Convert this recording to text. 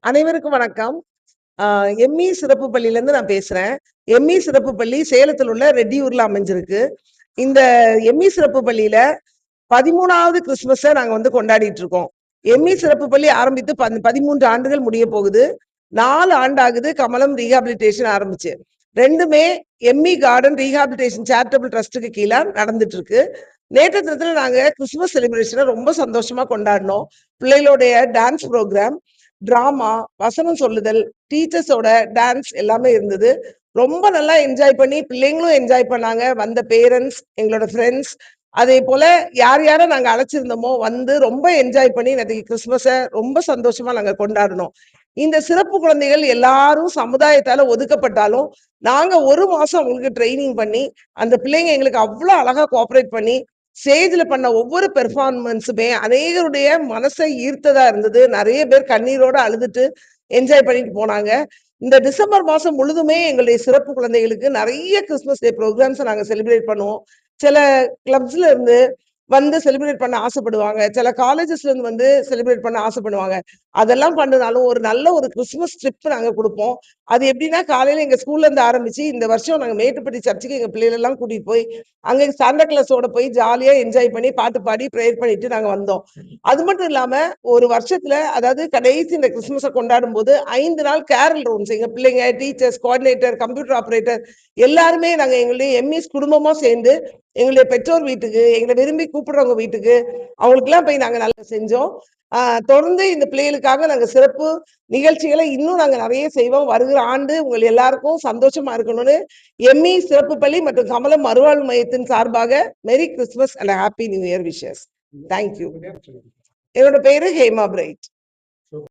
அனைவருக்கும் வணக்கம். எம்இ சிறப்பு பள்ளியிலேருந்து நான் பேசுகிறேன் எம்இ சிறப்பு பள்ளி சேலத்தில் உள்ள ரெட்டியூரில் அமைஞ்சிருக்கு. இந்த எம்இ சிறப்பு பள்ளியில் பதிமூணாவது கிறிஸ்மஸை நாங்கள் வந்து கொண்டாடிட்டு இருக்கோம். எம்இ சிறப்பு பள்ளி ஆரம்பித்து பந் பதிமூன்று ஆண்டுகள் முடிய போகுது. நாலு ஆண்டாகுது கமலம் ரீஹாபிலிட்டேஷன் ஆரம்பிச்சு. ரெண்டுமே எம்இ கார்டன் ரீஹாபிலிட்டேஷன் சேரிட்டபிள் ட்ரஸ்ட்டுக்கு கீழே நடந்துட்டு இருக்கு. நேற்று தினத்துல நாங்க கிறிஸ்துமஸ் செலிப்ரேஷனை ரொம்ப சந்தோஷமா கொண்டாடினோம். பிள்ளைகளுடைய டான்ஸ் ப்ரோக்ராம் டிராமா வசனம் சொல்லுதல் டீச்சர்ஸோட டான்ஸ் எல்லாமே இருந்தது. ரொம்ப நல்லா என்ஜாய் பண்ணி பிள்ளைங்களும் என்ஜாய் பண்ணாங்க. வந்த பேரண்ட்ஸ் எங்களோட ஃப்ரெண்ட்ஸ் அதே போல யார் யாரை நாங்க அழைச்சிருந்தோமோ வந்து ரொம்ப என்ஜாய் பண்ணி நேற்றுக்கு கிறிஸ்மஸை ரொம்ப சந்தோஷமா நாங்க கொண்டாடினோம். இந்த சிறப்பு குழந்தைகள் எல்லாரும் சமுதாயத்தால ஒதுக்கப்பட்டாலும் நாங்க ஒரு மாசம் அவங்களுக்கு ட்ரைனிங் பண்ணி அந்த பிள்ளைங்க எங்களுக்கு அவ்வளவு அழகா கோஆபரேட் பண்ணி ஸ்டேஜ்ல பண்ண ஒவ்வொரு பெர்ஃபார்மன்ஸுமே அநேகருடைய மனசை ஈர்த்ததா இருந்தது. நிறைய பேர் கண்ணீரோட அழுதுட்டு என்ஜாய் பண்ணிட்டு போனாங்க. இந்த டிசம்பர் மாசம் முழுதுமே எங்களுடைய சிறப்பு குழந்தைகளுக்கு நிறைய கிறிஸ்மஸ் டே ப்ரோக்ராம்ஸை நாங்கள் செலிப்ரேட் பண்ணுவோம். சில கிளப்ஸ்ல இருந்து வந்து செலிப்ரேட் பண்ண ஆசைப்படுவாங்க. சில காலேஜஸ்ல இருந்து வந்து செலிப்ரேட் பண்ண ஆசைப்படுவாங்க. அதெல்லாம் பண்ணனாலும் ஒரு நல்ல ஒரு கிறிஸ்மஸ் ட்ரிப் நாங்க கொடுப்போம். அது எப்படின்னா காலையில எங்க ஸ்கூல்ல இருந்து ஆரம்பிச்சு இந்த வருஷம் நாங்க மேட்டுப்பட்டி சர்ச்சுக்கு எங்க பிள்ளைகளெல்லாம் கூட்டிட்டு போய் அங்க சாண்டா கிளாஸோட போய் ஜாலியா என்ஜாய் பண்ணி பாட்டு பாடி ப்ரேயர் பண்ணிட்டு நாங்க வந்தோம். அது மட்டும் இல்லாம ஒரு வருஷத்துல அதாவது கடைசி இந்த கிறிஸ்துமஸை கொண்டாடும் போது ஐந்து நாள் கேரல் ரவுண்ட்ஸ் எங்க பிள்ளைங்க டீச்சர்ஸ் கோஆர்டினேட்டர் கம்ப்யூட்டர் ஆப்ரேட்டர் எல்லாருமே நாங்க எங்களுடைய எம்இஸ் குடும்பமா சேர்ந்து எங்களுடைய பெற்றோர் வீட்டுக்கு எங்களை விரும்பி கூப்பிடுறவங்க வீட்டுக்கு. அவங்களுக்குலாம் போய் நாங்க நல்லா செஞ்சோம். தொடர்ந்து இந்த பிள்ளைகளுக்காக நாங்க சிறப்பு நிகழ்ச்சிகளை இன்னும் நாங்க நிறைய செய்வோம். வருகிற ஆண்டு உங்கள் எல்லாருக்கும் சந்தோஷமா இருக்கணும்னு எம்இ சிறப்பு பள்ளி மற்றும் கமலம் மறுவாழ்வு மையத்தின் சார்பாக merry Christmas and happy new year wishes thank you என்னோட பேரு ஹேமா பிரைட்.